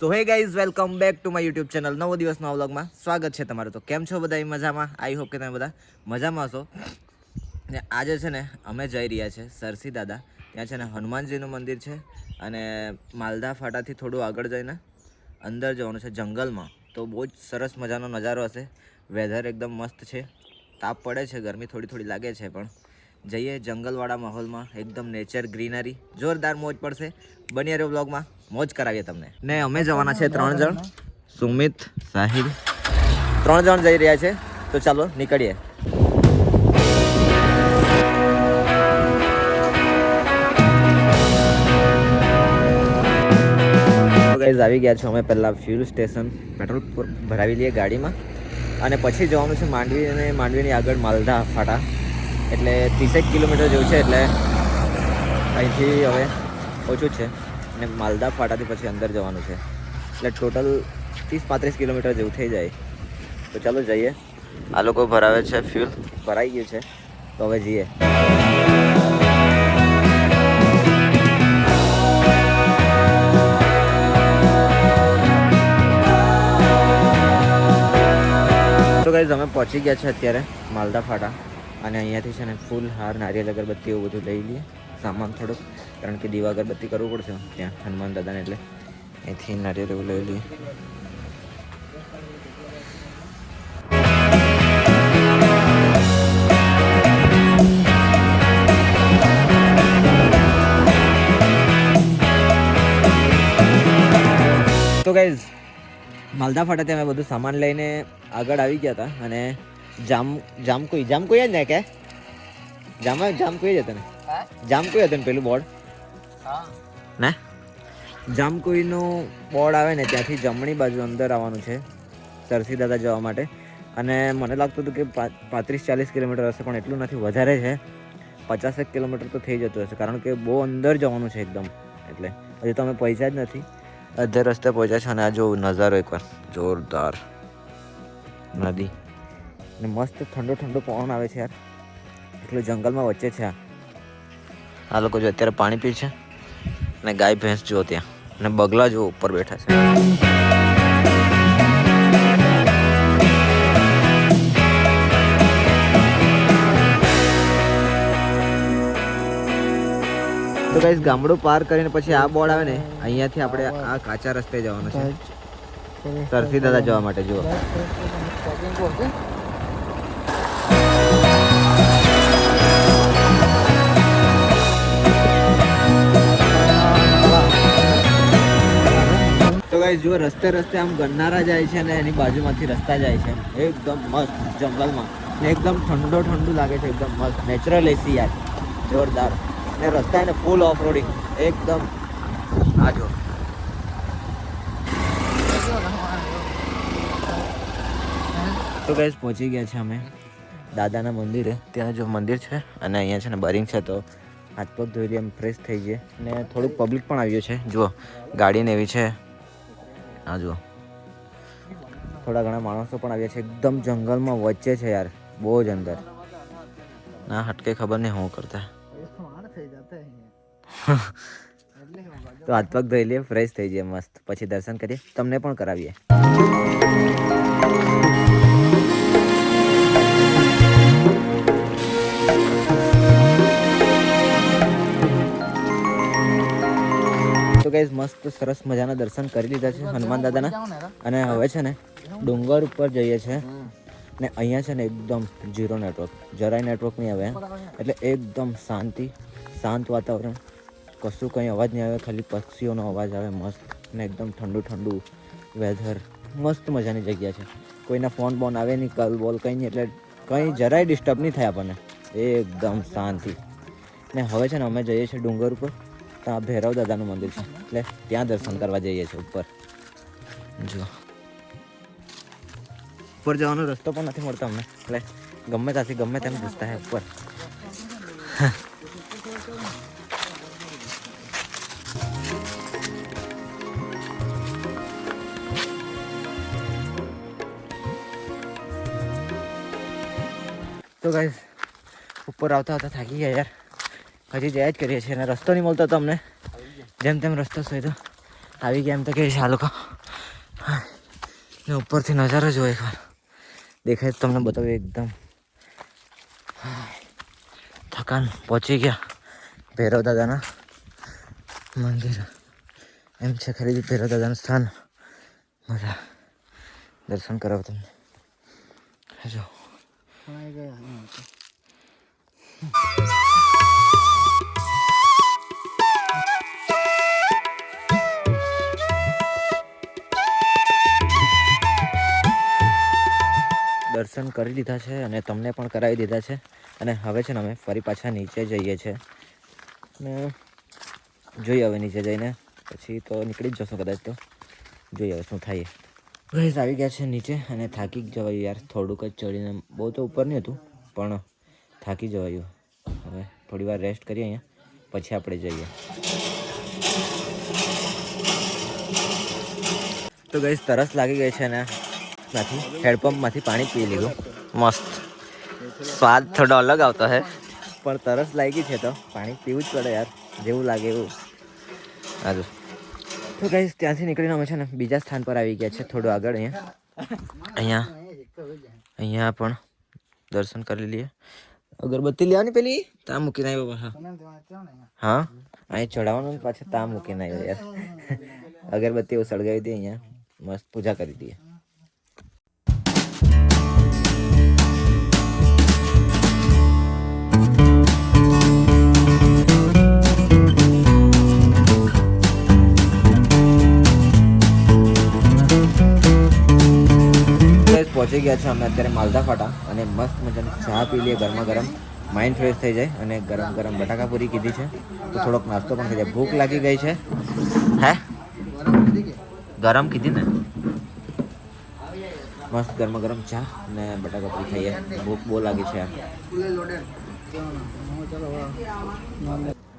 So hey guys welcome back to my YouTube channel નવો દિવસ નવા વ્લોગમાં સ્વાગત છે તમારું. તો કેમ છો બધા? મજામાં? આઈ હોપ કે તમે બધા મજામાં હશો. ને આજે છે ને, અમે જઈ રહ્યા છે સરસી દાદા. ત્યાં છે ને, હનુમાનજીનું મંદિર છે અને માલદા ફાટાથી થોડું આગળ જઈને અંદર જવાનું છે જંગલમાં. તો બહુ જ સરસ મજાનો નજારો હશે. વેધર એકદમ મસ્ત છે. તાપ પડે છે, ગરમી થોડી થોડી લાગે છે પણ. જઈએ જંગલવાળા માહોલમાં, એકદમ નેચર ગ્રીનરી જોરદાર મોજ પડશે. બની રહ્યો બ્લોગમાં મોજ કરાવીએ તમને. ને અમે જવાના છે ત્રણ જણ. સુમિત, સાહિલ. ત્રણ જણ જઈ રહ્યા છે. તો ચાલો નીકળીએ. આવી ગયા છો અમે પહેલાં ફ્યુલ સ્ટેશન પેટ્રોલ ભરાવી લઈએ ગાડીમાં. અને પછી જવાનું છે માંડવી અને માંડવીની આગળ માલદા ફાટા. એટલે ત્રીસેક કિલોમીટર જેવું છે એટલે અહીંથી હવે ઓછું છે. અને માલદા ફાટાથી પછી અંદર જવાનું છે. એટલે ટોટલ ત્રીસ પાંત્રીસ કિલોમીટર જેવું થઈ જાય. તો ચાલો જઈએ. આ લોકો ભરાવે છે ફ્યુલ ભરાઈ ગયું છે. તો હવે જઈએ. તો ગાઈઝ અમે પહોંચી ગયા છે અત્યારે માલદા ફાટા. અને અહીંયાથી છે ને ફૂલ હાર, નારિયેલ, અગરબત્તી એવું બધું લઈ લઈએ. સામાન થોડુંક, કારણ કે દીવા, અગરબત્તી કરવું પડશે. ત્યાં હનુમાન દાદાને એટલે અહીંથી નારિયેલ એવું લઈ લઈએ. તો ગાઈઝ માલદા ફાટાથી અમે બધું સામાન લઈને આગળ આવી ગયા હતા અને જામ જામકુઈ જામકુઈ જ ને કે? જામ જામકુઈ જ હતા ને. જામકુઈ હતું ને પેલું બોર્ડ? ને? જામકુઈનું બોર્ડ આવે ને ત્યાંથી જમણી બાજુ અંદર આવવાનું છે સરસી દાદા જવા માટે. અને મને લાગતું હતું કે પા- પાંત્રીસ ચાલીસ કિલોમીટર હશે પણ એટલું નથી. વધારે છે. પચાસેક કિલોમીટર તો થઈ જતું હશે કારણ કે બહુ અંદર જવાનું છે એકદમ. એટલે હજી તો અમે પૈસા જ નથી. અડધે રસ્તે પહોંચ્યા છે અને આ જો નજારો એકવાર. જોરદાર. નદી. ને મસ્ત ઠંડો ઠંડો પવન આવે છે યાર. એટલું જંગલમાં વચ્ચે છે આ. લોકો જો અત્યારે પાણી પી છે ને ગાય ભેંસ જુઓ ત્યાં. અને બગલા જો ઉપર બેઠા છે. તો ગાઈસ ગામડું પાર કરીને પછી આ બોર્ડ આવે ને અહીંયાથી આપણે આ કાચા રસ્તે જવાનું છે. સરસી દાદા જવા માટે જુઓ. જુઓ રસ્તે રસ્તે આમ ગન્નારા જાય છે અને એની બાજુમાંથી રસ્તા જાય છે. એકદમ મસ્ત જંગલમાં. ને એકદમ ઠંડો ઠંડુ લાગે છે, એકદમ મસ્ત. નેચરલ એસી યાર. જોરદાર. ને રસ્તા એને ફૂલ ઓફ રોડિંગ એકદમ. આ જો. તો ગાઈસ પહોંચી ગયા છે અમે. દાદાના મંદિરે. ત્યાં જો મંદિર છે અને અહીંયા છે ને બરિંગ છે, તો હાથ પગ ધોઈ એમ ફ્રેશ થઈ જઈએ. અને થોડુંક પબ્લિક પણ આવ્યું છે. જુઓ, ગાડીને એવી છે. હા જુઓ. થોડા ઘણા માણસો પણ આવ્યા છે. એકદમ જંગલમાં વચ્ચે છે યાર. બહુ જ અંદર. ના હટકે ખબર નહીં હું કરતા. તો હાથ પગ ધોઈ લઈએ ફ્રેશ થઈ જઈએ મસ્ત. પછી દર્શન કરીએ. તમને પણ કરાવીએ. ગાઈઝ મસ્ત સરસ મજાના દર્શન કરી લીધા છે હનુમાન દાદાના. અને હવે છે ને ડુંગર ઉપર જઈએ છે. ને અહીંયા છે ને એકદમ ઝીરો નેટવર્ક જરાય નેટવર્ક નહીં આવે એટલે એકદમ શાંતિ, શાંત વાતાવરણ. કશું કંઈ અવાજ નહીં આવે, ખાલી પક્ષીઓનો અવાજ આવે મસ્ત. ને એકદમ ઠંડુ ઠંડુ વેધર મસ્ત મજાની જગ્યા છે. કોઈના ફોન બોન આવે નહીં, કલ બોલ કંઈ નહીં, એટલે કંઈ જરાય ડિસ્ટર્બ નહીં થાય આપણને. એકદમ શાંતિ. ને હવે છે ને અમે જઈએ છીએ ડુંગર ઉપર. ત્યાં ભૈરવ દાદાનું મંદિર છે. એટલે ત્યાં દર્શન કરવા જઈએ છીએ ઉપર. જો ઉપર જવાનો રસ્તો પણ નથી મળતો અમને. એટલે ગમે ત્યાંથી ગમે તેમ ઘૂસતા હે ઉપર. તો ગાઈઝ ઉપર આવતા આવતા થાકી ગયા યાર. હજી જયા જ કરીએ છીએ અને રસ્તો નહીં મળતો તમને. જેમ તેમ રસ્તો શોધ્યો આવી ગયા એમ તો કહીએ છે આ લોકો. ને ઉપરથી નજારો જોયો એકવાર દેખાય તમને બતાવ્યું એકદમ. થકાન પહોંચી ગયા ભૈરવ દાદાના મંદિર. એમ છે ખરીદી ભૈરવ દાદાનું સ્થાન. મજા. દર્શન કરાવો તમને. જો દર્શન કરી દીધા છે અને તમને પણ કરાવી દીધા છે. અને હવે છે ને અમે ફરી પાછા નીચે જઈએ છીએ ને જોઈએ હવે નીચે જઈને. પછી તો નીકળી જ જશું કદાચ તો. જોઈએ હવે શું થાય. ગઈસ આવી ગયા છે નીચે અને થાકી જ જવાયું યાર. થોડુંક જ ચડીને. બહુ તો ઉપર નહીં હતું, પણ થાકી જવાયું. હવે થોડી વાર રેસ્ટ કરીએ અહીંયા. પછી આપણે જઈએ. તો ગઈસ તરસ લાગી ગઈ છે ને. માંથી હેડપંપમાંથી પાણી પી લીધું. મસ્ત. સ્વાદ થોડો અલગ આવતો હે. પણ તરસ લાગી છે તો પાણી પીવું જ પડે યાર જેવું લાગે એવું. હાજુ તો કઈ ત્યાંથી નીકળીને અમે છે ને બીજા સ્થાન પર આવી ગયા છે થોડું આગળ અહીંયા. અહીંયા અહીંયા પણ દર્શન કરી લઈએ. અગરબત્તી લેવાની પેલી? તા મૂકીને આવ્યો હા હા? અહીં ચડાવવાનું પાછા તા મૂકીને આવ્યો યાર. અગરબત્તી એવું સળગાવી દઈએ અહીંયા. મસ્ત પૂજા કરી દઈએ. પહોંચી ગયા છે. અમે અત્યારે માલદા ફાટા અને મસ્ત મજાની ચા પી લઈએ. ગરમા ગરમ. માઇન્ડ ફ્રેશ થઈ જાય અને ગરમ ગરમ બટાકા પૂરી કીધી છે. તો થોડોક નાસ્તો પણ થઈ જાય. ભૂખ લાગી ગઈ છે. હે? ગરમ કીધી ને? મસ્ત ગરમા ગરમ ચા અને બટાકા પૂરી ખાઈએ. ભૂખ બહુ લાગી છે.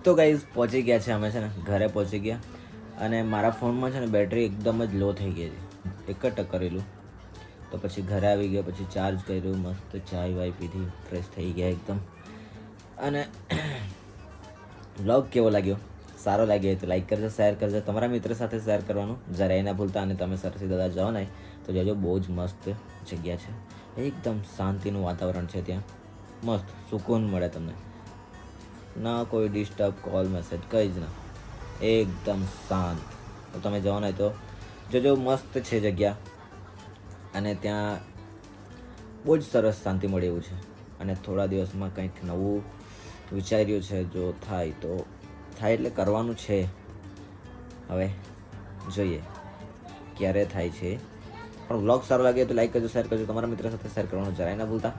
તો ગાઈઝ પહોંચી ગયા છે અમે છે ને. ઘરે પહોંચી ગયા. અને મારા ફોનમાં છે ને બેટરી એકદમ જ લો થઈ ગઈ હતી. એક જ ટકરેલું તો પછી ઘરે આવી ગયો, પછી ચાર્જ કર્યું, મસ્ત ચાય વાય પીધી ફ્રેશ થઈ ગયા એકદમ. અને બ્લોગ કેવો લાગ્યો? સારો લાગ્યો તો લાઈક કરજો શેર કરજો. તમારા મિત્ર સાથે શેર કરવાનું. જરાય ના ભૂલતા અને તમે સરસી દાદા જાઓ ને, તો જજો, બહુ જ મસ્ત જગ્યા છે. એકદમ શાંતિનું વાતાવરણ છે ત્યાં. મસ્ત સુકૂન મળે તમને. ના કોઈ ડિસ્ટર્બ કોલ મેસેજ કંઈ જ ના. એકદમ શાંત. તો તમે જાઓ ને તો જોજો, મસ્ત છે જગ્યા. અને ત્યાં બહુ જ સરસ શાંતિ મળે એવું છે. અને થોડા દિવસમાં કંઈક નવું વિચાર્યું છે જો થાય તો, થાય એટલે કરવાનું છે. હવે જોઈએ ક્યારે થાય છે. પણ વ્લોગ સારો લાગે તો લાઈક કરજો શેર કરજો, તમારા મિત્ર સાથે શેર કરવાનું જરાય ના ભૂલતા.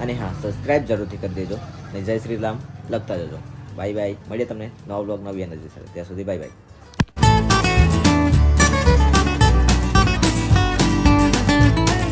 અને હા સબસ્ક્રાઈબ જરૂરથી કરી દેજો. અને જય શ્રી રામ, લખતા જજો. બાય બાય મળીએ તમને નવો બ્લોગ નવી એનર્જી સાથે. ત્યાં સુધી બાય બાય